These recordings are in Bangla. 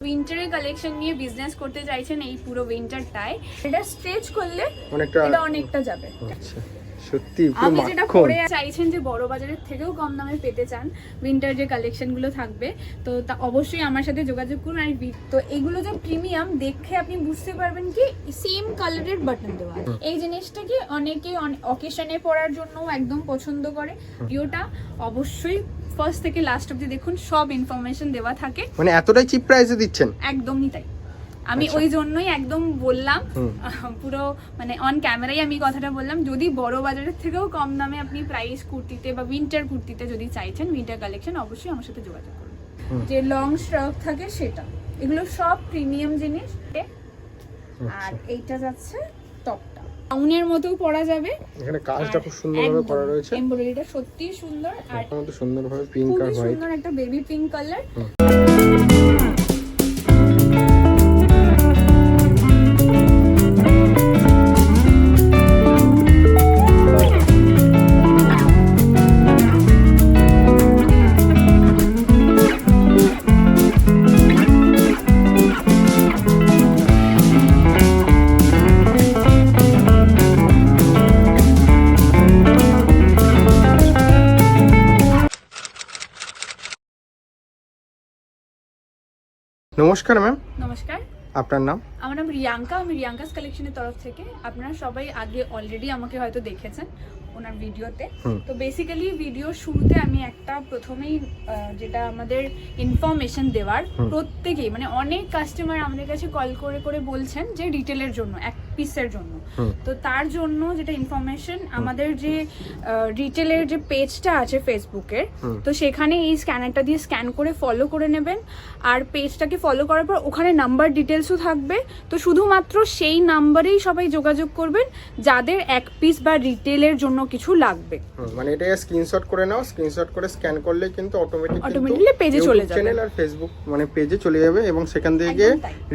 উইন্টারের কালেকশন নিয়ে বিজনেস করতে চাইছেন এই পুরো উইন্টারটায় এটা স্ট্রেচ করলে অনেকটা এটা অনেকটা যাবে। আচ্ছা। সত্যি আপনি যেটা পরে চাইছেন যে বড় বাজারের থেকেও কম দামে পেতে চান উইন্টার যে কালেকশনগুলো থাকবে তো তা অবশ্যই আমার সাথে যোগাযোগ করুন আর তো এগুলো যে প্রিমিয়াম দেখে আপনি বুঝতে পারবেন কি সেম কালারের বাটন দেওয়া। এই জিনিসটা কি অনেকে অকেশনে পরার জন্য একদম পছন্দ করে। ভিডিওটা অবশ্যই ফার্স্ট থেকে লাস্ট অব্দি দেখুন সব ইনফরমেশন দেওয়া থাকে। মানে এতটাই চিপ প্রাইসে দিচ্ছেন? একদমই তাই। আমি আচ্ছা। ওই জন্যই একদম বললাম পুরো মানে অন ক্যামেরাই আমি কথাটা বললাম যদি বড় বাজারের থেকেও কম দামে আপনি প্রাইস কুর্তিতে বা উইন্টার কুর্তিতে যদি চাইছেন উইন্টার কালেকশন অবশ্যই আমার সাথে যোগাযোগ করুন। যে লং স্ট্রাক থাকে সেটা। এগুলো সব প্রিমিয়াম জিনিস। আর আচ্ছা। এইটা যাচ্ছে টপটা টাউনের মতো পরা যাবে। এখানে কাজটা খুব সুন্দরভাবে করা রয়েছে। এমব্রয়ডারিটা সত্যি সুন্দর। আর সুন্দরভাবে পিঙ্ক আর হোয়াইট সুন্দর একটা বেবি পিঙ্ক কালার নমস্কার ম্যাম নমস্কার। আপনার নাম? আমার নাম রিয়াঙ্কা। আমি রিয়াঙ্কাস কালেকশনের তরফ থেকে। আপনারা সবাই আগে অলরেডি আমাকে হয়তো দেখেছেন ওনার ভিডিওতে। তো বেসিক্যালি ভিডিও শুরুতে আমি একটা প্রথমেই যেটা আমাদের ইনফরমেশন দেওয়ার প্রত্যেকেই মানে অনেক কাস্টমার আমাদের কাছে কল করে করে বলছেন যে রিটেলের জন্য। এক পিসের জন্য। তো তার জন্য যেটা ইনফরমেশন আমাদের যে রিটেলের যে পেজটা আছে ফেসবুকের তো সেখানে এই স্ক্যানারটা দিয়ে স্ক্যান করে ফলো করে নেবেন। আর পেজটাকে ফলো করার পর ওখানে নাম্বার ডিটেলসও থাকবে। তো শুধুমাত্র সেই নাম্বারেই সবাই যোগাযোগ করবেন যাদের এক পিস বা রিটেলের জন্য কিছু লাগবে। মানে এটা স্ক্রিনশট করে নাও স্ক্রিনশট করে স্ক্যান করলে কিন্তু অটোমেটিক Automatically পেজে চলে যাবে। চ্যানেল আর ফেসবুক মানে পেজে চলে যাবে এবং সেখান থেকে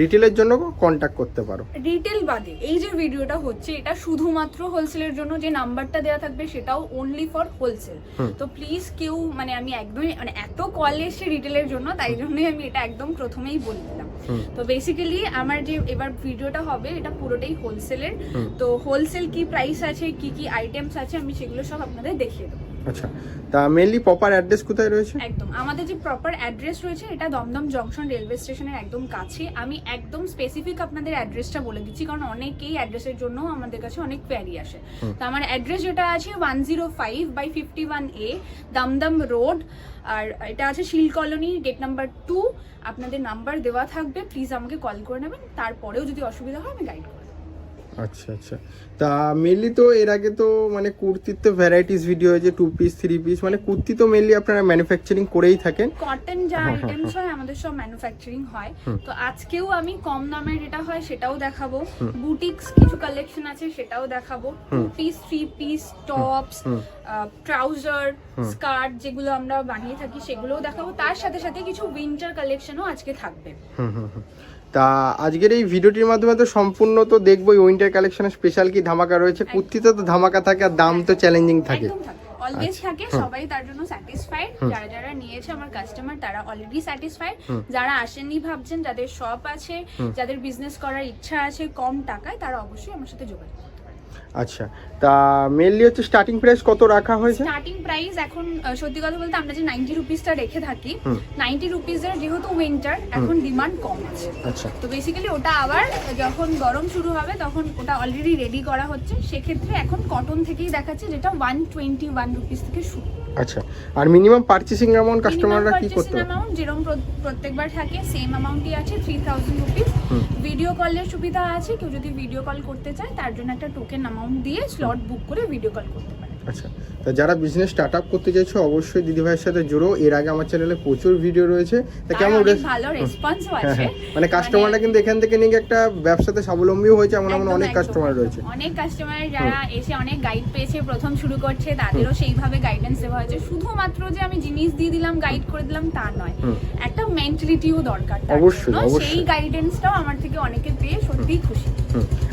রিটেলের জন্য কন্ট্যাক্ট করতে পারো। রিটেল বাদে এই যে ভিডিওটা হচ্ছে এটা শুধুমাত্র হোলসেলের জন্য যে নাম্বারটা দেওয়া থাকবে সেটাও অনলি ফর হোলসেল তো প্লিজ কেউ মানে আমি একদমই মানে এত কল এসছে রিটেলের জন্য তাই জন্যই আমি এটা একদম প্রথমেই বলে দিলাম। তো বেসিক্যালি আমার যে এবার ভিডিওটা হবে এটা পুরোটাই হোলসেলের তো হোলসেল কি প্রাইস আছে কি কি আইটেমস আছে আমি সেগুলো সব আপনাদের দেখিয়ে দেবো। আচ্ছা তা মেনলি প্রপার অ্যাড্রেস কোথায় রয়েছে একদম আমাদের যে প্রপার অ্যাড্রেস রয়েছে এটা দমদম জংশন রেলওয়ে স্টেশনের একদম কাছে আমি একদম স্পেসিফিক আপনাদের অ্যাড্রেসটা বলে দিচ্ছি কারণ অনেকেই অ্যাড্রেসের জন্য আমাদের কাছে অনেক কোয়ারি আসে। তো আমার অ্যাড্রেস যেটা আছে one zero five by fifty one A Dumdum road আর এটা আছে শিল কলোনি গেট নাম্বার টু আপনাদের নাম্বার দেওয়া থাকবে প্লিজ আমাকে কল করে নেবেন তারপরেও যদি অসুবিধা হয় আমি গাইড। আচ্ছা আচ্ছা। তা মেনলি তো এর আগে তো মানে কুর্তির তো ভ্যারাইটিস ভিডিও হয়েছে টু পিস থ্রি পিস মানে কুর্তি তো মেনলি আপনারা ম্যানুফ্যাকচারিং করেই থাকেন। কটন যা হ্যাঁ, হ্যাঁ, আইটেমস হয়। আমাদের সব ম্যানুফ্যাকচারিং হয়। তো আজকেও আমি কম দামের যেটা হয় সেটাও দেখাবো। বুটিক্স কিছু কালেকশন আছে সেটাও দেখাবো। Two piece three piece tops trouser skirt যেগুলো আমরা বানিয়ে থাকি সেগুলোও দেখাবো। তার সাথে সাথে কিছু উইন্টার কালেকশনও আজকে থাকবে। হুম হুম। তা আজকের এই ভিডিওটির মাধ্যমে তো সম্পূর্ণ তো দেখবই উইন্টার কালেকশনের স্পেশাল কি ধামাকা রয়েছে? কুর্তিতে তো ধামাকা থাকে আর দাম তো চ্যালেঞ্জিং থাকে। থাকে। অলওয়েজ আচ্ছা, থাকে সবাই তার জন্য স্যাটিসফাইড যারা যারা নিয়েছে আমার কাস্টমার তারা অলরেডি স্যাটিসফাইড যারা আসেননি ভাবছেন যাদের সব আছে যাদের বিজনেস করার ইচ্ছা আছে কম টাকায় তারা অবশ্যই আমার সাথে যোগাযোগ আচ্ছা তা মেনলি হচ্ছে স্টার্টিং প্রাইস কত রাখা হয়েছে? স্টার্টিং প্রাইস এখন সত্যি কথা বলতে আমরা যে নাইনটি রুপিসটা রেখে থাকি হুম। নাইনটি রুপিসের যেহেতু উইন্টার এখন ডিমান্ড কম আছে। আচ্ছা। তো বেসিক্যালি ওটা আবার যখন গরম শুরু হবে তখন ওটা অলরেডি রেডি করা হচ্ছে। সেক্ষেত্রে এখন কটন থেকেই দেখাচ্ছে যেটা ওয়ান টোয়েন্টি ওয়ান রুপিস থেকে শুরু। আচ্ছা আর মিনিমাম পারচেসিং অ্যামাউন্ট কাস্টমাররা কি করতে? অ্যামাউন্ট যেরকম প্রত্যেকবার থাকে সেম অ্যামাউন্টই আছে থ্রি থাউজেন্ড রুপিস ভিডিও কলের সুবিধা আছে কেউ যদি ভিডিও কল করতে চায় তার জন্য একটা টোকেন অ্যামাউন্ট দিয়ে স্লট বুক করে ভিডিও কল করতে পারে। আচ্ছা তা যারা বিজনেস স্টার্ট আপ করতে চাইছো অবশ্যই দিদিভাইয়ের সাথে জুড়ো। এর আগে আমার চ্যানেলে প্রচুর ভিডিও রয়েছে। তা কেমন ভালো রেসপন্সও হ্যাঁ আছে। হ্যাঁ মানে কাস্টমাররা কিন্তু এখান থেকে নিয়ে একটা ব্যবসাতে স্বাবলম্বীও হয়েছে এমন এমন অনেক কাস্টমার রয়েছে। অনেক কাস্টমার যারা এসে অনেক গাইড পেয়েছে প্রথম শুরু করছে তাদেরও সেইভাবে গাইডেন্স দেওয়া হয়েছে। শুধুমাত্র যে আমি জিনিস দিয়ে দিলাম গাইড করে দিলাম তা নয়। একটা মেন্টালিটিও দরকার অবশ্যই, সেই গাইডেন্সটাও আমার থেকে অনেকে পেয়ে সত্যিই খুশি।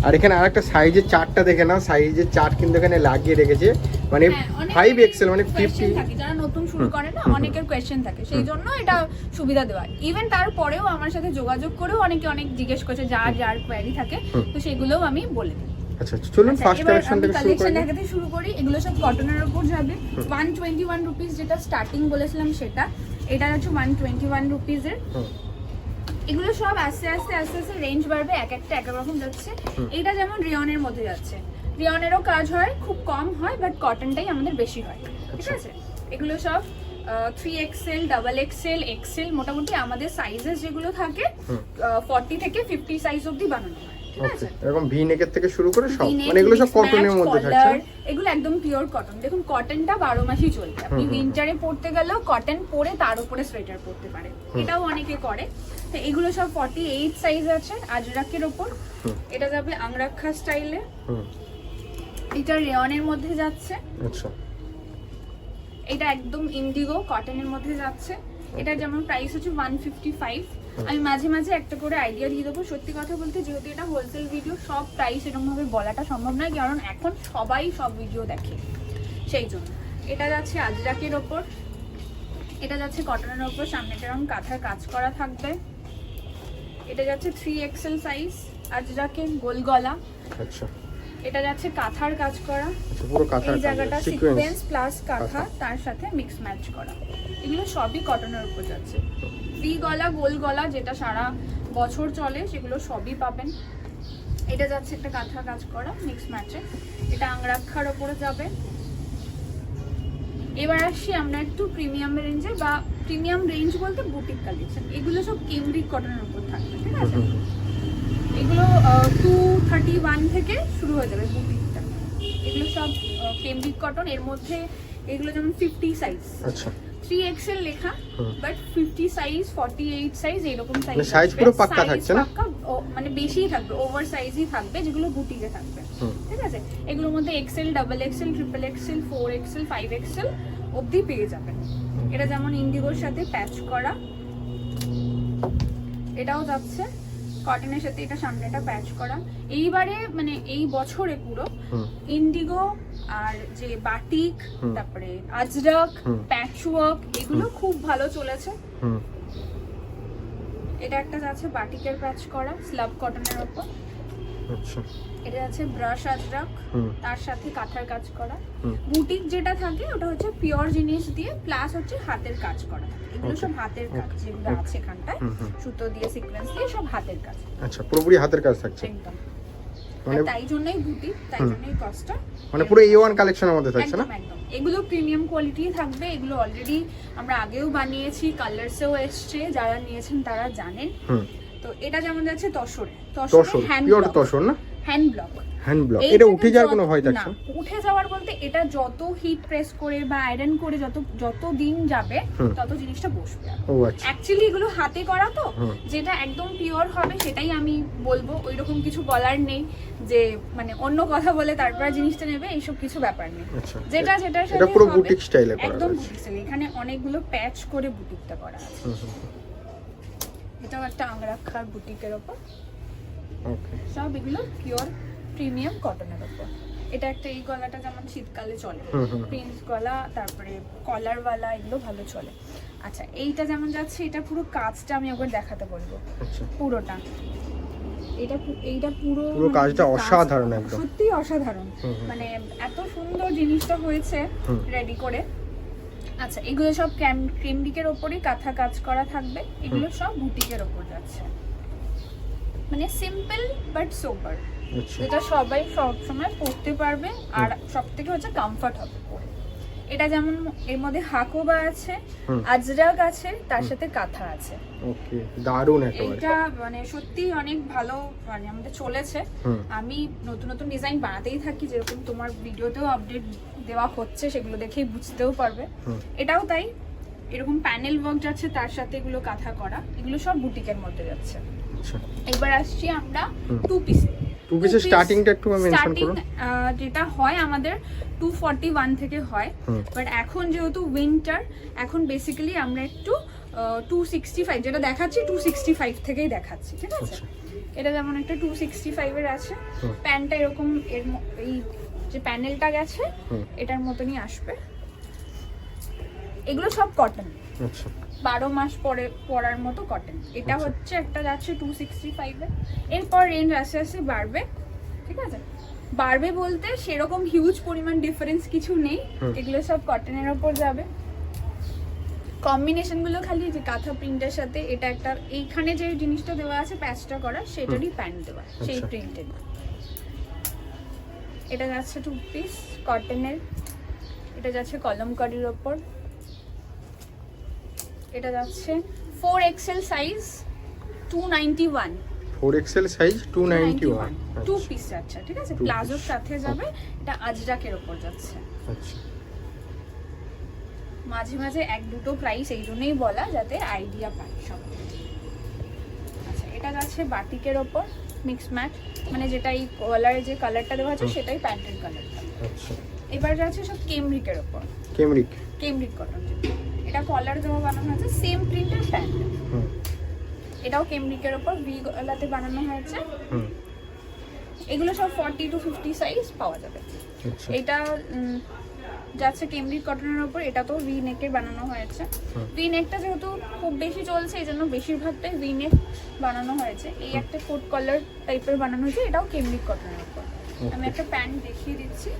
আর এখানে আরেকটা সাইজের চার্টটা দেখে নাও। সাইজের চার্ট কিন্তু এখানে লাগিয়ে রেখেছে। মানে হ্যাঁ, ফাইভ এক্সেল মানে ফিফটি যারা নতুন শুরু করে না অনেকের কোয়েশ্চেন থাকে। সেই জন্য এটা সুবিধা দেওয়া। ইভেন তারপরেও আমার সাথে যোগাযোগ করেও অনেকে অনেক জিজ্ঞেস করছে যার যার কোয়ারি থাকে তো সেগুলোও আমি বলে দিই। আচ্ছা আচ্ছা চলুন আচ্ছা, ফার্স্ট কালেকশন থেকে শুরু কালেকশন করি। দেখাতে শুরু করি। এগুলো সব কটনের উপর যাবে। ওয়ান টোয়েন্টি ওয়ান রুপিস যেটা স্টার্টিং বলেছিলাম সেটা এটা হচ্ছে এগুলো সব আস্তে আস্তে আস্তে আস্তে রেঞ্জ বাড়বে এক একটা এক এক রকম যাচ্ছে। এটা যেমন রিয়নের মধ্যে যাচ্ছে। রিয়নেরও কাজ হয় খুব কম হয় বাট কটনটাই আমাদের বেশি হয়। ঠিক আচ্ছা। আছে? এগুলো সব three XL double XL XL মোটামুটি আমাদের সাইজেস যেগুলো থাকে। ফর্টি থেকে ফিফটি সাইজ অবধি বানানো হয়। ঠিক আছে? এরকম ভি নেকের থেকে শুরু করে সব। মানে এগুলো সব কটনের মধ্যে থাকছে। এগুলো একদম পিওর কটন দেখুন কটনটা বারো মাসই চলবে। আপনি উইন্টারে পড়তে গেলেও কটন পরে তার উপরে সোয়েটার পরতে পারে। এটাও অনেকে করে। তো এগুলো সব ফর্টি এইট সাইজ আছে আজরাকের এটা যাবে আংরাক্ষা স্টাইলে এটা রেয়নের মধ্যে যাচ্ছে। আচ্ছা। এটা একদম ইন্ডিগো কটনের মধ্যে যাচ্ছে। এটা যেমন প্রাইস হচ্ছে ওয়ান ফিফটি ফাইভ আমি মাঝে মাঝে একটা করে আইডিয়া দিয়ে দেবো। সত্যি কথা বলতে যেহেতু এটা হোলসেল ভিডিও সব প্রাইস এরকম ভাবে বলাটা সম্ভব নয় কারণ এখন সবাই সব ভিডিও দেখে। সেই জন্য। এটা যাচ্ছে আজরাকের ওপর। এটা যাচ্ছে কটনের ওপর। সামনেটা এরকম কাঁথার কাজ করা থাকবে। এটা যাচ্ছে থ্রি এক্সেল সাইজ আজরাকের গোল গলা। আচ্ছা। এটা যাচ্ছে কাঁথার কাজ করা। আচ্ছা পুরো কাঁথার জায়গাটা সিকোয়েন্স প্লাস কাঁথা। তার সাথে মিক্স ম্যাচ করা। এগুলো সবই কটনের উপর যাচ্ছে। ভি গলা গোল গলা যেটা সারা বছর চলে সেগুলো সবই পাবেন। এটা যাচ্ছে একটা কাঁথা কাজ করা মিক্স ম্যাচে এটা আংরাক্ষার ওপরে যাবে। এবার আসছি আমরা একটু প্রিমিয়াম রেঞ্জে বা প্রিমিয়াম রেঞ্জ বলতে বুটিক কালেকশন এগুলো সব কেমব্রিক কটনের উপর থাকবে ঠিক আছে? এগুলো টু থার্টি ওয়ান থেকে শুরু হয়ে যাবে বুটিকটা এগুলো সব কেমব্রিক কটন এর মধ্যে এগুলো যেমন ফিফটি সাইজ আচ্ছা। থ্রি এক্সেল লেখা but fifty size forty eight size এরকম সাইজ মানে size পুরো পাক্কা থাকছে না? মানে বেশিই থাকবে ওভার সাইজই থাকবে যেগুলো বুটিকে থাকবে। ঠিক আছে? এগুলোর মধ্যে XL double XL triple XL four XL five XL অবধি পেয়ে যাবেন। এটা যেমন ইন্ডিগোর সাথে প্যাচ করা এটাও যাচ্ছে। কটনের সাথে এটা সামনেটা প্যাচ করা। এইবারে মানে এই বছরে পুরো ইন্ডিগো আর যে বাটিক তারপরে আজরাক। প্যাচওয়ার্ক এগুলো খুব ভালো চলেছে। এটা একটা আছে বাটিকের প্যাচ করা স্লাব কটনের উপর আচ্ছা। এটা যাচ্ছে ব্রাশ আজরাক তার সাথে কাঁথার কাজ করা। বুটিক যেটা থাকে ওটা হচ্ছে পিওর জিনিস দিয়ে প্লাস হচ্ছে হাতের কাজ করা। এগুলো সব হাতের কাজ যেগুলো. আছে এখানটায়। সুতো দিয়ে সিকোয়েন্স দিয়ে সব হাতের কাজ। আচ্ছা পুরোপুরি হাতের কাজ থাকছে। একদম। মানে তাই জন্যই বুটিক তাই জন্যই কস্টটা মানে পুরো এ ওয়ান কালেকশনের মধ্যে থাকছে না? এগুলো প্রিমিয়াম কোয়ালিটি থাকবে। এগুলো অলরেডি আমরা আগেও বানিয়েছি কালারসেও এসছে। যারা নিয়েছেন তারা জানেন। তো এটা যেমন যাচ্ছে তসরে। তসর হ্যান্ড তসর না? হ্যান্ড ব্লক হ্যান্ড ব্লক এটা উঠে যাওয়ার কোনো ভয় থাকছে? না? উঠে যাওয়ার বলতে এটা যত হিট প্রেস করে বা আয়রন করে যত যত দিন যাবে তত জিনিসটা বসবে। ও আচ্ছা। অ্যাকচুয়ালি এগুলো হাতে করা তো যেটা একদম পিওর হবে সেটাই আমি বলব। ওই রকম কিছু বলার নেই যে মানে অন্য কথা বলে তারপর জিনিসটা নেবে এইসব কিছু ব্যাপার নেই। আচ্ছা যেটা যেটার এটা সাথে পুরো বুটিক স্টাইলে করা একদম বুটিক স্টাইল এখানে অনেকগুলো প্যাচ করে বুটিকটা করা আছে। এটাও একটা আংরাক্ষার বুটিকের ওপর। সব এগুলো পিওর প্রিমিয়াম কটনের ওপর এটা একটা এই গলাটা যেমন শীতকালে চলে। প্রিন্স গলা তারপরে কলারওয়ালা এগুলো ভালো চলে। আচ্ছা এইটা যেমন যাচ্ছে এটা পুরো কাজটা আমি একবার দেখাতে বলব। আচ্ছা। পুরোটা। এটা এইটা পুরো পুরো কাজটা অসাধারণ একদম। সত্যি অসাধারণ। হুম, হুম। মানে এত সুন্দর জিনিসটা হয়েছে রেডি করে। আচ্ছা এগুলো সব ক্যাম ক্রিমডিকের ওপরই কাঁথা কাজ করা থাকবে। এগুলো সব বুটিকের ওপর যাচ্ছে। মানে সিম্পল বাট সোবার যেটা সবাই সব সময় পড়তে পারবে আর সব থেকে হচ্ছে কমফর্ট হবে পরে এটা যেমন এর মধ্যে হাকোবা আছে আজরাক আছে তার সাথে কাঁথা আছে। ওকে দারুণ একেবারে এইটা মানে সত্যি অনেক ভালো মানে আমাদের চলেছে। আমি নতুন নতুন ডিজাইন বানাতেই থাকি যেরকম তোমার ভিডিওতেও আপডেট দেওয়া হচ্ছে সেগুলো দেখেই বুঝতেও পারবে। এটাও তাই এরকম প্যানেল ওয়ার্ক যাচ্ছে তার সাথে এগুলো কাঁথা করা এগুলো সব বুটিকের মধ্যে যাচ্ছে। আচ্ছা। এবার আসছি আমরা টু পিসে টু পিসের স্টার্টিংটা একটু মেনশন স্টার্টিং করুন। যেটা হয় আমাদের টু ফর্টি ওয়ান থেকে হয়। বাট এখন যেহেতু উইন্টার এখন বেসিক্যালি আমরা একটু টু সিক্সটি ফাইভ যেটা দেখাচ্ছি টু সিক্সটি ফাইভ থেকেই দেখাচ্ছি ঠিক আছে? আচ্ছা। এটা যেমন একটা টু সিক্সটি ফাইভের আছে। প্যান্টটা এরকম এর এই যে প্যানেলটা গেছে এটার মতনই আসবে। এগুলো সব কটন আচ্ছা। বারো মাস পরে পরার মতো কটন এটা আচ্ছা। হচ্ছে একটা যাচ্ছে টু সিক্সটি ফাইভে এরপর রেঞ্জ আস্তে আস্তে বাড়বে ঠিক আছে? বাড়বে বলতে সেরকম হিউজ পরিমাণ ডিফারেন্স কিছু নেই। এগুলো সব কটনের ওপর যাবে। কম্বিনেশনগুলো খালি যে কাঁথা প্রিন্টের সাথে এটা একটা এইখানে যে জিনিসটা দেওয়া আছে প্যাচটা করা সেটারই প্যান্ট দেওয়া সেই আচ্ছা। প্রিন্টের এটা যাচ্ছে টু পিস কটনের এটা যাচ্ছে কলমকারির ওপর। এটা যাচ্ছে four XL size two ninety one four XL size two ninety one two piece যাচ্ছে ঠিক আছে? প্লাজোর সাথে যাবে। এটা আজরাকের ওপর যাচ্ছে। আচ্ছা। মাঝে মাঝে এক দুটো প্রাইস এই জন্যই বলা যাতে আইডিয়া পায় সব আচ্ছা এটা যাচ্ছে বাটিকের ওপর মিক্স ম্যাচ মানে যেটা এই কলারের যে কালারটা দেওয়া আছে সেটাই প্যান্টের কালারটা আচ্ছা। এবার যাচ্ছে সব কেমরিকের ওপর কেমরিক কেমরিক কটন এটা কলার দেওয়া বানানো হয়েছে সেম প্রিন্টের প্যান্ট এটাও কেমরিকের ওপর ভি গলাতে বানানো হয়েছে। এগুলো সব ফর্টি টু ফিফটি সাইজ পাওয়া যাবে। আচ্ছা। এটা যাচ্ছে কেমব্রিক কটনের ওপর এটা তো ভি নেকের বানানো হয়েছে। ভি নেকটা যেহেতু খুব বেশি চলছে এই জন্য বেশিরভাগটাই ভি নেক বানানো হয়েছে। এই একটা ফুড কলার টাইপের বানানো হয়েছে এটাও কেমব্রিক কটনের ওপর। আমি একটা প্যান্ট দেখিয়ে দিচ্ছি।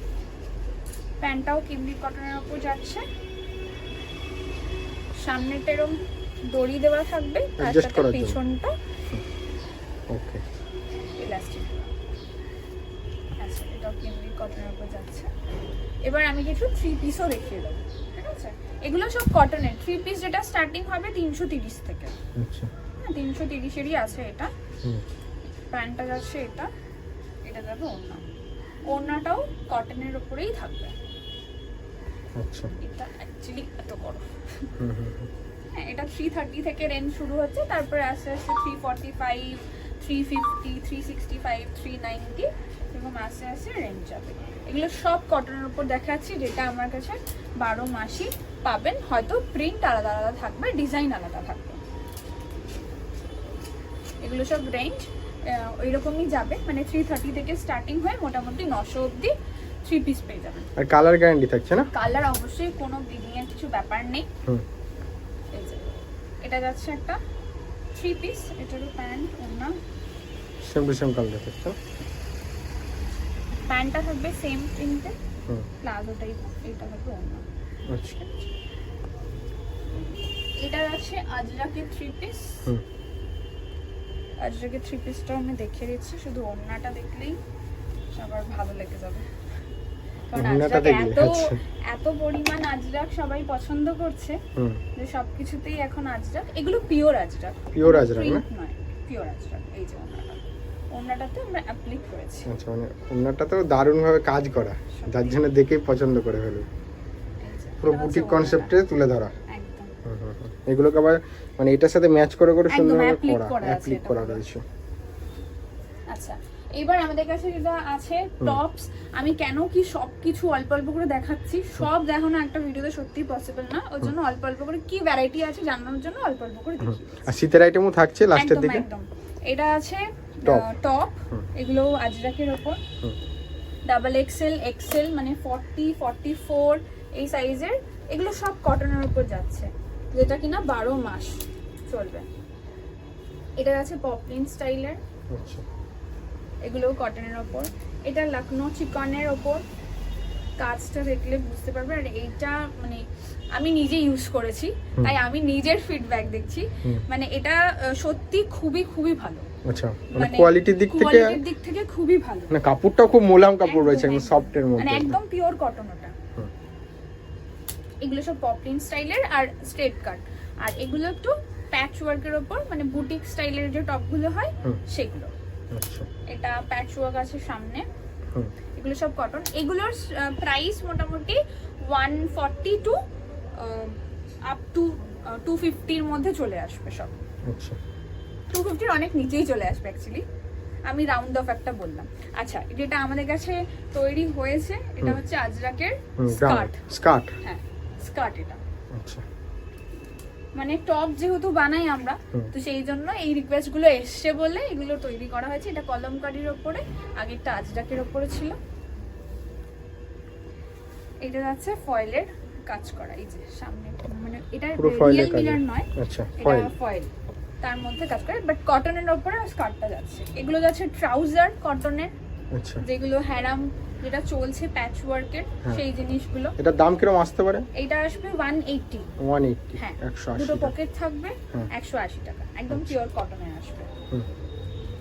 প্যান্টটাও কেমব্রিক কটনের ওপর যাচ্ছে। সামনেটা এরকম দড়ি দেওয়া থাকবে তার সাথে পিছনটা ওকে ইলাস্টিক এটাও কেমব্রিক কটনের উপর যাচ্ছে? এবার আমি কিছু থ্রি পিসও দেখিয়ে দেবো ঠিক আছে? এগুলো সব কটনের থ্রি পিস যেটা স্টার্টিং হবে তিনশো তিরিশ থেকে। আচ্ছা। হ্যাঁ তিনশো তিরিশেরই আছে এটা। প্যান্টটা যাচ্ছে এটা এটা যাবে ওড়না। ওড়নাটাও কটনের উপরেই থাকবে। আচ্ছা। এটা অ্যাকচুয়ালি এত বড়। হ্যাঁ এটা থ্রি থার্টি থেকে রেঞ্জ শুরু হচ্ছে তারপরে আস্তে আস্তে three forty five three fifty three sixty five three ninety এরকম আস্তে আস্তে রেঞ্জ যাবে। এগুলো সব কটনের উপর দেখাচ্ছি যেটা আমার কাছে বারো মাসই পাবেন। হয়তো প্রিন্ট আলাদা আলাদা থাকবে ডিজাইন আলাদা থাকবে। এগুলো সব রেঞ্জ ওই রকমই যাবে। মানে থ্রি থার্টি থেকে স্টার্টিং হয়ে মোটামুটি নশো অবধি থ্রি পিস পেয়ে যাবেন। আর কালার গ্যারান্টি থাকছে না? কালার অবশ্যই কোনো ব্লিডিং এর কিছু ব্যাপার নেই। এটা যাচ্ছে একটা থ্রি পিস এটারও প্যান্ট ওড়না। সেম টু সেম কালার থাকছে? প্যান্টটা থাকবে সেম প্রিন্টে হুম। প্লাজো টাইপ এটা থাকবে ওড়না। আচ্ছা। এটা আছে আজরাকে থ্রি পিস হুম। আজরাকের থ্রি পিসটা আমি দেখিয়ে দিচ্ছি শুধু ওড়নাটা দেখলেই সবার ভালো লেগে যাবে। কারণ আজরাক এত। এত পরিমাণ আজরাক সবাই পছন্দ করছে যে সবকিছুতেই এখন আজরাক। এগুলো পিওর আজরাক। পিওর আজরাক না? পিওর আজরাক। এই যে ওড়নাটা। আমরা অ্যাপ্লিক করেছি। আচ্ছা মানে দারুণভাবে কাজ করা। যার জন্য দেখেই পছন্দ করে ফেলবে। এই পুরো বুটিক কনসেপ্টে তুলে ধরা। এগুলোকে আবার মানে এটার সাথে ম্যাচ করে করে সুন্দরভাবে করা। করা অ্যাপ্লিক করা রয়েছে এবার আমাদের কাছে যেটা আছে টপস আমি কেন কি সব কিছু অল্প অল্প করে দেখাচ্ছি? সব দেখানো একটা ভিডিওতে সত্যি পসিবল না। ওর জন্য অল্প অল্প করে কি ভ্যারাইটি আছে জানানোর জন্য অল্প অল্প করে দেখি। আর শীতের আইটেমও থাকছে লাস্টের দিকে। একদম। এটা আছে টপ এগুলো আজরাকের ওপর। ডাবল এক্সেল এক্সেল মানে ফর্টি ফর্টি ফোর এই সাইজের এগুলো সব কটনের উপর যাচ্ছে। যেটা কিনা বারো মাস চলবে। এটা আছে পপলিন স্টাইলের আচ্ছা। এগুলো কটনের ওপর। এটা লখনৌ চিকনের ওপর। কাজটা দেখলে বুঝতে পারবে। আর এইটা মানে আমি নিজে ইউজ করেছি তাই আমি নিজের ফিডব্যাক দেখছি। মানে এটা সত্যি খুবই খুবই ভালো। আচ্ছা মানে কোয়ালিটির দিক থেকে কোয়ালিটির দিক থেকে খুবই ভালো। না কাপড়টাও খুব মোলাম কাপড় রয়েছে একদম একদম। সফটের মানে একদম পিওর কটন ওটা। এগুলো সব পপলিন স্টাইলের আর স্ট্রেট কাট আর এগুলো একটু প্যাচ ওয়ার্কের ওপর মানে বুটিক স্টাইলের যে টপগুলো হয় সেগুলো। এটা প্যাচ ওয়ার্ক আছে সামনে এগুলো সব কটন এগুলোর প্রাইস মোটামুটি one forty two up to two ফিফটির মধ্যে চলে আসবে সব। আচ্ছা। টু ফিফটির অনেক নিচেই চলে আসবে অ্যাকচুয়ালি আমি রাউন্ড অফ একটা বললাম। আচ্ছা যেটা আমাদের কাছে তৈরি হয়েছে এটা হচ্ছে আজরাকের স্কার্ট। স্কার্ট। হ্যাঁ স্কার্ট এটা। আচ্ছা। মানে টপ যেহেতু বানাই আমরা তো সেই জন্য এই রিকোয়েস্টগুলো এসছে বলে এগুলো তৈরি করা হয়েছে। এটা কলমকারির ওপরে আগে আগেরটা আজরাকের ওপরে ছিল। এটা যাচ্ছে ফয়েলের কাজ করা এই যে সামনে মানে এটা রিয়েল। মিলার নয় আচ্ছা এটা ফয়েল ফয়েল তার মধ্যে কাজ করে বাট কটনের ওপরে স্কার্টটা যাচ্ছে। এগুলো যাচ্ছে ট্রাউজার কটনের আচ্ছা। যেগুলো হ্যারাম যেটা চলছে প্যাচ ওয়ার্কের হ্যাঁ। সেই জিনিসগুলো। এটার দাম কীরকম আসতে পারে? এইটা আসবে ওয়ান এইটটি ওয়ান এইটটি হ্যাঁ একশো আশি দুটো পকেট থাকবে হুম। একশো আশি টাকা। একদম আচ্ছা। পিওর কটনের আসবে।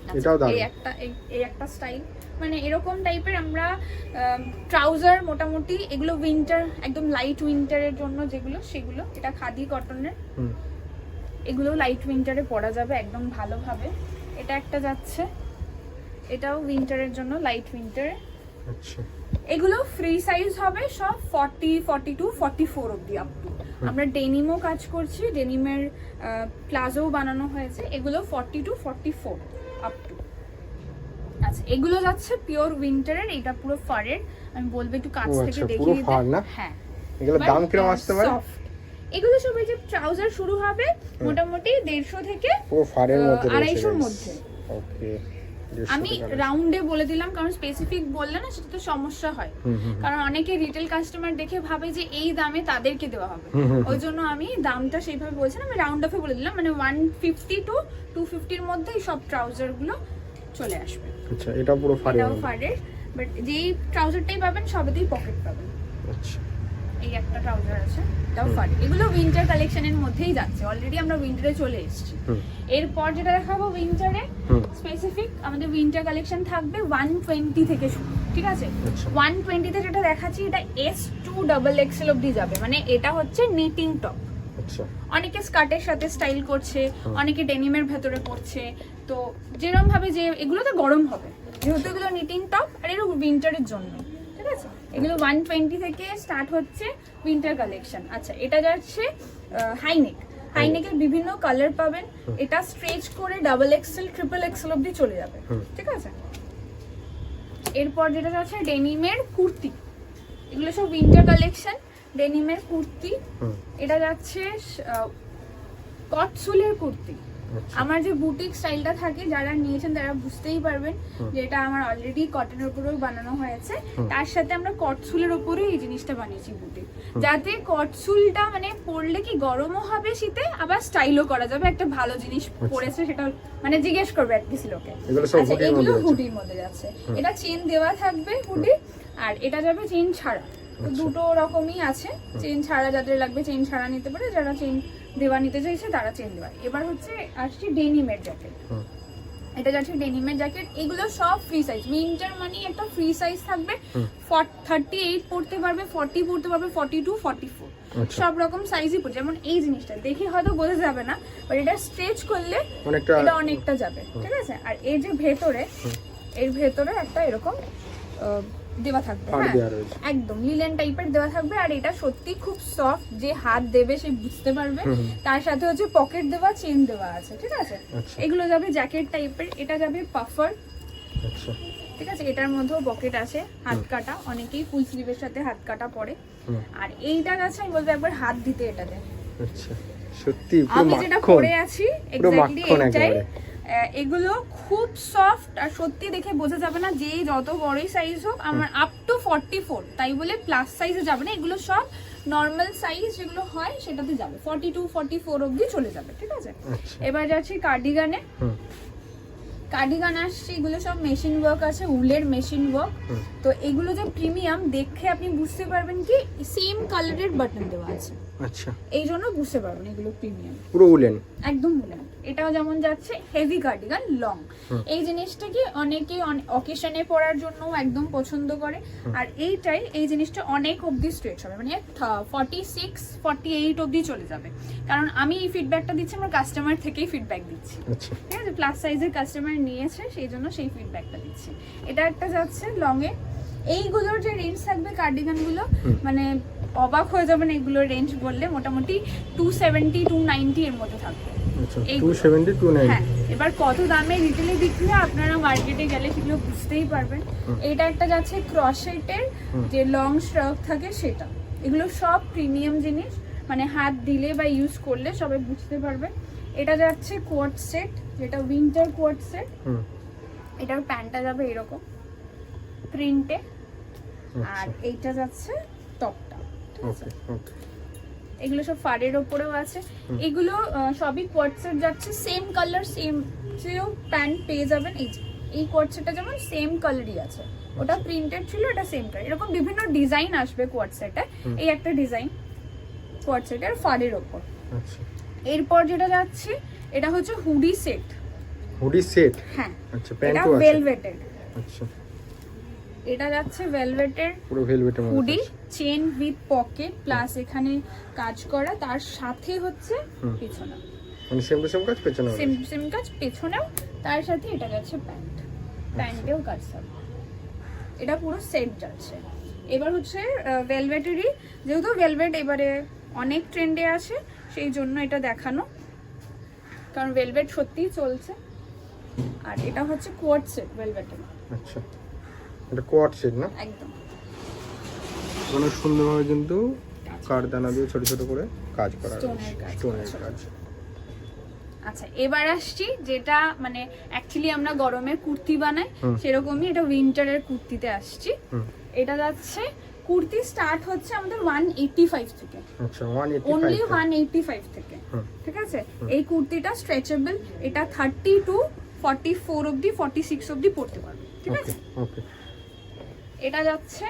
আচ্ছা, এটাও দারুণ। এই একটা এই- একটা স্টাইল মানে এরকম টাইপের আমরা ট্রাউজার মোটামুটি এগুলো উইন্টার একদম লাইট উইন্টারের জন্য যেগুলো সেগুলো এটা খাদি কটনের এগুলো লাইট উইন্টারে পরা যাবে একদম ভালোভাবে। এটা একটা যাচ্ছে। এটাও উইন্টারের জন্য লাইট উইন্টারে আচ্ছা এগুলো ফ্রি সাইজ হবে সব forty forty two forty four অব্দি আপ টু আমরা ডেনিমও কাজ করছি ডেনিমের প্লাজো বানানো হয়েছে এগুলো forty two forty four up to আচ্ছা এগুলো যাচ্ছে পিওর উইন্টারের এটা পুরো ফারের। আমি বলব একটু কাছ থেকে আচ্ছা, দেখিয়ে দিতে। হ্যাঁ। এগুলোর But, দাম কীরকম আসতে পারে? এগুলো সব এই যে ট্রাউজার শুরু হবে মোটামুটি দেড়শো থেকে আড়াইশোর মধ্যে। ওকে আমি রাউন্ডে বলে দিলাম কারণ স্পেসিফিক বললে না সেটা তো সমস্যা হয়। কারণ অনেকে রিটেল কাস্টমার দেখে ভাবে যে এই দামে তাদেরকে দেওয়া হবে। ওই জন্য আমি দামটা সেইভাবে বলছি না আমি রাউন্ড অফে বলে দিলাম মানে ওয়ান ফিফটি টু টু ফিফটির মধ্যে সব ট্রাউজারগুলো চলে আসবে। আচ্ছা এটা পুরো মধ্যে। বাট যেই ট্রাউজারটাই পাবেন সবেতেই পকেট পাবেন। আচ্ছা। এই একটা ট্রাউজার আছে এটাও ফারের এগুলো উইন্টার কালেকশনের মধ্যেই যাচ্ছে। অলরেডি আমরা উইন্টারে চলে এসেছি। এরপর যেটা দেখাবো উইন্টারে স্পেসিফিক আমাদের উইন্টার কালেকশন থাকবে ওয়ান টোয়েন্টি থেকে শুরু ঠিক আছে? আচ্ছা। ওয়ান টোয়েন্টিতে যেটা দেখাচ্ছি এটা এস টু ডাবল এক্সেল অব্দি যাবে। মানে এটা হচ্ছে নিটিং টপ আচ্ছা। অনেকে স্কার্টের সাথে স্টাইল করছে অনেকে ডেনিমের ভেতরে করছে তো যেরকম ভাবে যে এগুলো তো গরম হবে। যেহেতু এগুলো নিটিং টপ আর এগুলো উইন্টারের জন্য ঠিক আছে? এগুলো ওয়ান টোয়েন্টি থেকে স্টার্ট হচ্ছে উইন্টার কালেকশন আচ্ছা এটা যাচ্ছে হাইনেক হাইনেকের বিভিন্ন কালার পাবেন। এটা স্ট্রেচ করে ডাবল এক্সেল ট্রিপল এক্সেল অব্দি চলে যাবে। ঠিক আছে? এরপর যেটা যাচ্ছে ডেনিমের কুর্তি। এগুলো সব উইন্টার কালেকশন ডেনিমের কুর্তি। এটা যাচ্ছে কটসুলের কুর্তি। আমার যে বুটিক স্টাইলটা থাকে যারা নিয়েছেন তারা বুঝতেই পারবেন। যে এটা আমার অলরেডি কটনের উপরেও বানানো হয়েছে। তার সাথে আমরা কটসুলের উপরেই এই জিনিসটা বানিয়েছি বুটিক যাতে কটসুলটা মানে পরলে কি গরমও হবে শীতে আবার স্টাইলও করা যাবে। একটা ভালো জিনিস পরেছে সেটা মানে জিজ্ঞেস করবে অ্যাটলিস্ট লোকে। এগুলো আচ্ছা এগুলো মধ্যে হুডির মধ্যে যাচ্ছে এটা চেন দেওয়া থাকবে হুডি আর এটা যাবে চেন ছাড়া। আচ্ছা। দুটো রকমই আছে। চেন ছাড়া যাদের লাগবে চেন ছাড়া নিতে পারে যারা চেন দেওয়া নিতে চাইছে তারা চেন দেওয়া। এবার হচ্ছে আসছে ডেনিমের জ্যাকেট এটা যাচ্ছে ডেনিমের জ্যাকেট এগুলো সব ফ্রি সাইজ উইন্টার মানে একটা ফ্রি সাইজ থাকবে। থার্টি এইট পড়তে পারবে ফর্টি পড়তে পারবে ফর্টি টু ফর্টি ফোর সব রকম সাইজই পড়ছে। যেমন এই জিনিসটা। দেখে হয়তো বোঝা যাবে না বাট এটা স্ট্রেচ করলে এটা অনেকটা যাবে। ঠিক আছে? আর এর যে ভেতরে এর ভেতরে একটা এরকম দেওয়া থাকবে হ্যাঁ? একদম লিলেন টাইপের দেওয়া থাকবে আর এটা সত্যি খুব সফট যে হাত দেবে সে বুঝতে পারবে। তার সাথে হচ্ছে পকেট দেওয়া চেন দেওয়া আছে ঠিক আছে? আচ্ছা। এগুলো যাবে জ্যাকেট টাইপের এটা যাবে পাফার আচ্ছা। ঠিক আছে? এটার মধ্যেও পকেট আছে হাত কাটা অনেকেই ফুল স্লিভের সাথে হাত কাটা পরে। আর এইটা আছে আমি বলব একবার হাত দিতে এটাতে। আচ্ছা। সত্যি আমি যেটা পরে আছি এক্স্যাক্টলি এটাই এগুলো খুব সফট আর সত্যি দেখে বোঝা যাবে না যে যত বড়ই সাইজ হোক আমার আপ টু ফর্টি ফোর তাই বলে প্লাস সাইজে যাবে না। এগুলো সব নর্মাল সাইজ যেগুলো হয় সেটাতে যাবে। ফর্টি টু ফর্টি ফোর অব্দি চলে যাবে ঠিক আছে? আচ্ছা। এবার যাচ্ছি কার্ডিগানে কার্ডিগান আসছে এগুলো সব মেশিন ওয়ার্ক আছে উলের মেশিন ওয়ার্ক তো এগুলো যে প্রিমিয়াম দেখে আপনি বুঝতে পারবেন কি সেম কালারের বাটন দেওয়া আছে। আচ্ছা। এই জন্য বুঝতে পারবেন এগুলো প্রিমিয়াম পুরো উলেন? একদম উলেন। এটাও যেমন যাচ্ছে হেভি কার্ডিগান লং এই জিনিসটা কি অনেকে অকেশনে পরার জন্য একদম পছন্দ করে। আর এইটাই এই জিনিসটা অনেক অবধি স্ট্রেচ হবে। মানে ফর্টি সিক্স ফর্টি এইট অবধি চলে যাবে। কারণ আমি এই ফিডব্যাকটা দিচ্ছি আমার কাস্টমার থেকেই ফিডব্যাক দিচ্ছি। আচ্ছা। ঠিক আছে? প্লাস সাইজের কাস্টমার নিয়েছে সেই জন্য সেই ফিডব্যাকটা দিচ্ছি। এটা একটা যাচ্ছে লং এ এইগুলোর যে রেঞ্জ থাকবে কার্ডিগানগুলো মানে অবাক হয়ে যাবেন এগুলোর রেঞ্জ বললে মোটামুটি টু সেভেন্টি টু নাইনটি এর মধ্যে থাকবে। আচ্ছা টু এইগুলো। সেভেন্টি টু নাইন হ্যাঁ এবার কত দামে রিটেলে বিক্রি আপনারা মার্কেটে গেলে সেগুলো বুঝতেই পারবেন। এটা একটা যাচ্ছে ক্রসেটের যে লং স্ট্রক থাকে সেটা। এগুলো সব প্রিমিয়াম জিনিস মানে হাত দিলে বা ইউজ করলে সবাই বুঝতে পারবে। এটা যাচ্ছে কোয়াট সেট যেটা উইন্টার কোয়াট সেট এটার প্যান্টটা যাবে এরকম প্রিন্টে আর আচ্ছা এইটা যাচ্ছে টপটা ঠিক ওকে এগুলো সব ফাড়ের ওপরেও আছে। এগুলো সবই কোয়ার্টসেট যাচ্ছে সেম কালার সেম সেও প্যান্ট পেয়ে যাবেন। এই এই কোয়ার্টসেটটা যেমন সেম কালারই আছে। ওটা প্রিন্টেড ছিল এটা সেম কালার এরকম বিভিন্ন ডিজাইন আসবে কোয়ার্টসেটে। এই একটা ডিজাইন কোয়ার্টসেটের ফাড়ের ওপর। আচ্ছা। এরপর যেটা যাচ্ছে এটা হচ্ছে হুডি সেট হুডি সেট হ্যাঁ। আচ্ছা এটা প্যান্টও আছে। ভেলভেটেড আচ্ছা। এটা যাচ্ছে ভেলভেটেড পুরো ভেলভেটের hoodie. Chain with pocket plus এখানে কাজ করা তার সাথে হচ্ছে। পিছনে। মানে সেম সেম কাজ পেছনে সেম সেম কাজ পেছনেও তার সাথে এটা যাচ্ছে প্যান্ট প্যান্টেও কাজ থাকবে এটা পুরো সেট যাচ্ছে। এবার হচ্ছে ভেলভেটেরই যেহেতু ভেলভেট এবারে অনেক ট্রেন্ডে আছে সেই জন্য এটা দেখানো। কারণ ভেলভেট সত্যিই চলছে। আর এটা হচ্ছে কোয়ার্ড সেট ভেলভেটের আচ্ছা। এটা কোয়াড সেট না? একদম। মানে সুন্দরভাবে কিন্তু কারদানা দিয়ে ছোট ছোট করে কাজ করা স্টোনের কাজ আচ্ছা এবার আসছি যেটা মানে অ্যাকচুয়ালি আমরা গরমে কুর্তি বানাই সেরকমই এটা উইন্টারের কুর্তিতে আসছি। এটা যাচ্ছে কুর্তি স্টার্ট হচ্ছে আমাদের ওয়ান এইটটি ফাইভ থেকে। আচ্ছা one eighty only five one eighty five থেকে ঠিক আছে? এই কুর্তিটা স্ট্রেচেবল এটা থার্টি টু ফর্টি ফোর অব্দি ফর্টি সিক্স অব্দি পড়তে পারবে ঠিক আছে? ওকে এটা যাচ্ছে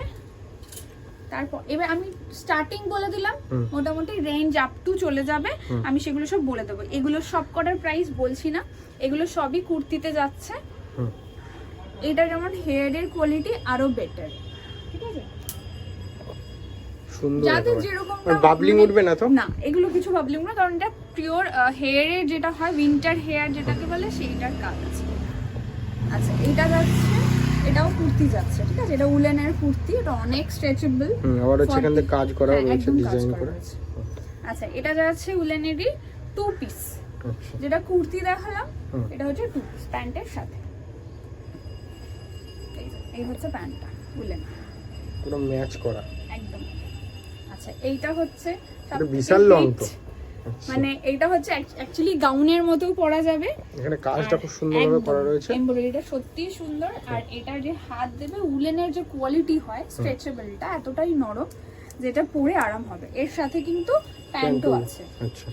তারপর এবার আমি স্টার্টিং বলে দিলাম মোটামুটি রেঞ্জ আপ টু চলে যাবে। আমি সেগুলো সব বলে দেবো। এগুলো সব কটার প্রাইস বলছি না। এগুলো সবই কুর্তিতে যাচ্ছে। এটা যেমন হেয়ারের কোয়ালিটি আরও বেটার ঠিক আছে? যাদের যেরকম মানে বাবলিং উঠবে না তো? না এগুলো কিছু প্রবলেম না কারণ এটা পিওর হেয়ারের যেটা হয় উইন্টার হেয়ার যেটাকে বলে সেইটার কাজ। আছে আচ্ছা এটা যাচ্ছে এটাও কুর্তি যাচ্ছে ঠিক আছে? এটা উলেনের কুর্তি এটা অনেক স্ট্রেচেবল আবার হচ্ছে এখান থেকে কাজ করা হ্যাঁ, রয়েছে ডিজাইন করা আচ্ছা এটা যাচ্ছে উলেনেরই টু পিস আচ্ছা। যেটা কুর্তি দেখালাম এটা হচ্ছে টু পিস প্যান্টের সাথে। এই হচ্ছে প্যান্টটা উলেন। পুরো ম্যাচ করা। একদম। আচ্ছা এইটা হচ্ছে বিশাল লং তো। মানে এটা হচ্ছে অ্যাকচুয়ালি গাউনের মতো পরা যাবে। এখানে কাজটা খুব সুন্দরভাবে করা রয়েছে। এমব্রয়ডারিটা সত্যিই সুন্দর। আর এটার যে হাত দেবে উলেনের যে কোয়ালিটি হয় স্ট্রেচেবলটা এতটাই নরম যেটা পরে আরাম হবে। এর সাথে কিন্তু প্যান্টও আছে। আচ্ছা।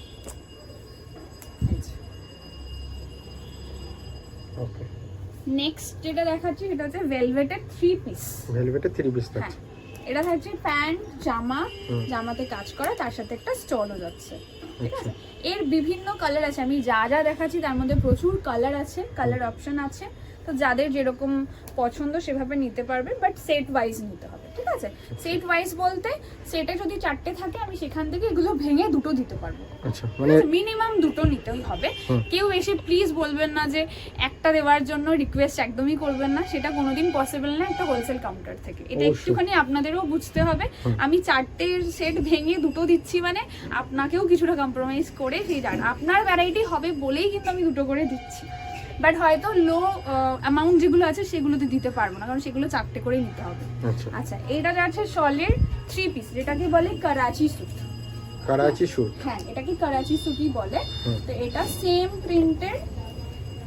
ওকে। নেক্সট যেটা দেখাচ্ছি সেটা হচ্ছে ভেলভেটের থ্রি পিস ভেলভেটের থ্রি পিস হ্যাঁ। থাকছে এটা থাকছে প্যান্ট জামা। জামাতে কাজ করা তার সাথে একটা স্টলও যাচ্ছে। ঠিক আছে? এর বিভিন্ন কালার আছে। আমি যা যা দেখাচ্ছি তার মধ্যে প্রচুর কালার আছে কালার অপশন আছে। তো যাদের যেরকম পছন্দ সেভাবে নিতে পারবে বাট সেট ওয়াইজ নিতে হবে ঠিক আছে? সেট ওয়াইজ বলতে সেটে যদি চারটে থাকে আমি সেখান থেকে এগুলো ভেঙে দুটো দিতে পারব। আচ্ছা মানে মিনিমাম দুটো নিতেই হবে। কেউ এসে প্লিজ বলবেন না যে একটা দেওয়ার জন্য রিকোয়েস্ট একদমই করবেন না সেটা কোনোদিন পসিবল না একটা হোলসেল কাউন্টার থেকে। এটা একটুখানি আপনাদেরও বুঝতে হবে। আমি চারটে সেট ভেঙে দুটো দিচ্ছি মানে আপনাকেও কিছুটা কম্প্রোমাইজ করে সেই আপনার ভ্যারাইটি হবে বলেই কিন্তু আমি দুটো করে দিচ্ছি। বাট হয়তো লো অ্যামাউন্ট যেগুলো আছে সেগুলোতে দিতে পারব না কারণ সেগুলো চারটে করেই নিতে হবে। আচ্ছা। আচ্ছা এটা আছে শলের থ্রি পিস যেটাকে বলে করাচি স্যুট করাচি শুট হ্যাঁ এটাকে করাচি স্যুটই বলে। তো এটা সেম প্রিন্টের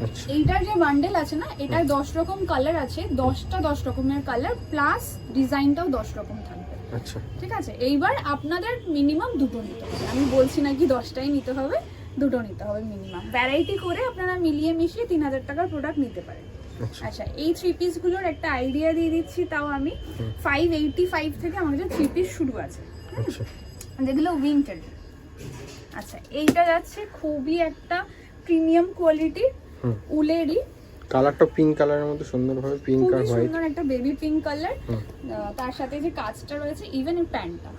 আচ্ছা। এইটার যে বান্ডেল আছে না এটার দশ রকম কালার আছে দশটা দশ রকমের কালার প্লাস ডিজাইনটাও দশ রকম থাকবে। আচ্ছা। ঠিক আছে? এইবার আপনাদের মিনিমাম দুটো নিতে হবে। আমি বলছি না কি দশটাই নিতে হবে? দুটো নিতে হবে মিনিমাম ভ্যারাইটি করে আপনারা মিলিয়ে মিশিয়ে তিন হাজার টাকার প্রোডাক্ট নিতে পারেন। আচ্ছা। আচ্ছা এই থ্রি পিসগুলোর একটা আইডিয়া দিয়ে দিচ্ছি তাও আমি। ফাইভ এইটি ফাইভ থেকে আমার কাছে থ্রি পিস শুরু আছে। আচ্ছা। যেগুলো উইন্টার আচ্ছা এইটা যাচ্ছে খুবই একটা প্রিমিয়াম কোয়ালিটি উলেরই কালারটা পিঙ্ক কালারের মধ্যে সুন্দরভাবে পিঙ্ক আর হোয়াইট সুন্দর একটা বেবি পিঙ্ক কালার তার সাথে যে কাজটা রয়েছে ইভেন প্যান্টটা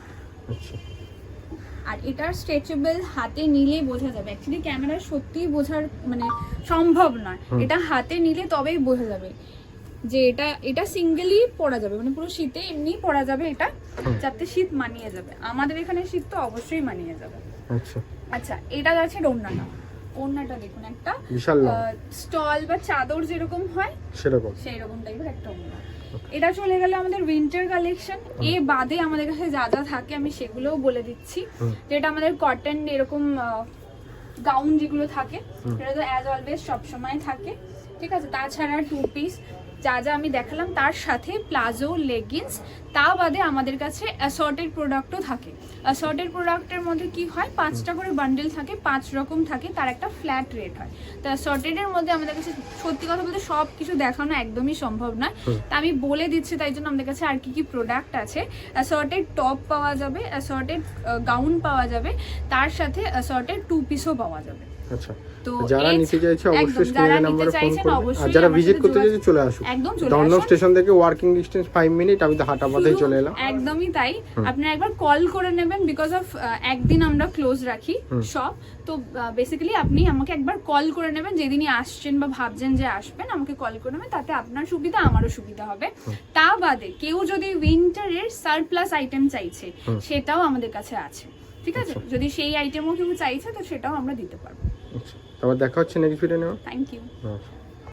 আচ্ছা। আর এটার স্ট্রেচেবল হাতে নিলে বোঝা যাবে। অ্যাকচুয়ালি ক্যামেরা সত্যিই বোঝার মানে সম্ভব নয়। এটা হাতে নিলে তবেই বোঝা যাবে যে এটা এটা সিঙ্গেলই পরা যাবে। মানে পুরো শীতে এমনি পরা যাবে এটা যাতে শীত মানিয়ে যাবে। আমাদের এখানে শীত তো অবশ্যই মানিয়ে যাবে। আচ্ছা। আচ্ছা এটা যাচ্ছে ওড়নাটা ওড়নাটা দেখুন একটা বিশাল স্টল বা চাদর যেরকম হয় সেরকম। সেই রকম টাইপের একটা ওড়না এটা চলে গেল আমাদের উইন্টার কালেকশন এ বাদে আমাদের কাছে যা যা থাকে আমি সেগুলোও বলে দিচ্ছি। যেটা আমাদের কটন এরকম গাউন যেগুলো থাকে। সেটা তো অ্যাজ অলওয়েজ সবসময় থাকে। ঠিক আছে? তাছাড়া টু পিস যা যা আমি দেখালাম তার সাথে প্লাজো লেগিংস তা বাদে আমাদের কাছে অ্যাসর্টেড প্রোডাক্টও থাকে। অ্যাসর্টেড প্রোডাক্টের মধ্যে কি হয়? পাঁচটা করে বান্ডেল থাকে পাঁচ রকম থাকে তার একটা ফ্ল্যাট রেট হয়। তো অ্যাসর্টেডের মধ্যে আমাদের কাছে সত্যি কথা বলতে সব কিছু দেখানো একদমই সম্ভব নয়। তা আমি বলে দিচ্ছি তাই জন্য আমাদের কাছে আর কি কি প্রোডাক্ট আছে। অ্যাসর্টেড টপ পাওয়া যাবে অ্যাসর্টেড গাউন পাওয়া যাবে তার সাথে অ্যাসর্টেড টু পিসও পাওয়া যাবে। আচ্ছা। তো যারা নিতে চাইছে অবশ্যই যারা স্ক্রিনের নাম্বারে ফোন করবে। আর যারা ভিজিট করতে চাইছে চলে আসুক একদম চলে আসুন। স্টেশন থেকে ওয়ার্কিং ডিস্টেন্স ফাইভ মিনিট আমি তো হাঁটা পথেই চলে এলাম। একদমই তাই। আপনারা একবার কল করে নেবেন বিকজ অফ একদিন আমরা ক্লোজ রাখি। শপ তো বেসিক্যালি আপনি আমাকে একবার কল করে নেবেন যেদিনই আসছেন বা ভাবছেন যে আসবেন আমাকে কল করে নেবেন তাতে আপনার সুবিধা আমারও সুবিধা হবে। তা বাদে কেউ যদি উইন্টারের সারপ্লাস আইটেম চাইছে সেটাও আমাদের কাছে আছে। ঠিক আছে? আচ্ছা। যদি সেই আইটেমও কেউ চাইছে তো সেটাও আমরা দিতে পারব। আচ্ছা। আবার দেখা হচ্ছে নেক্সট ভিডিও নেওয়া থ্যাংক ইউ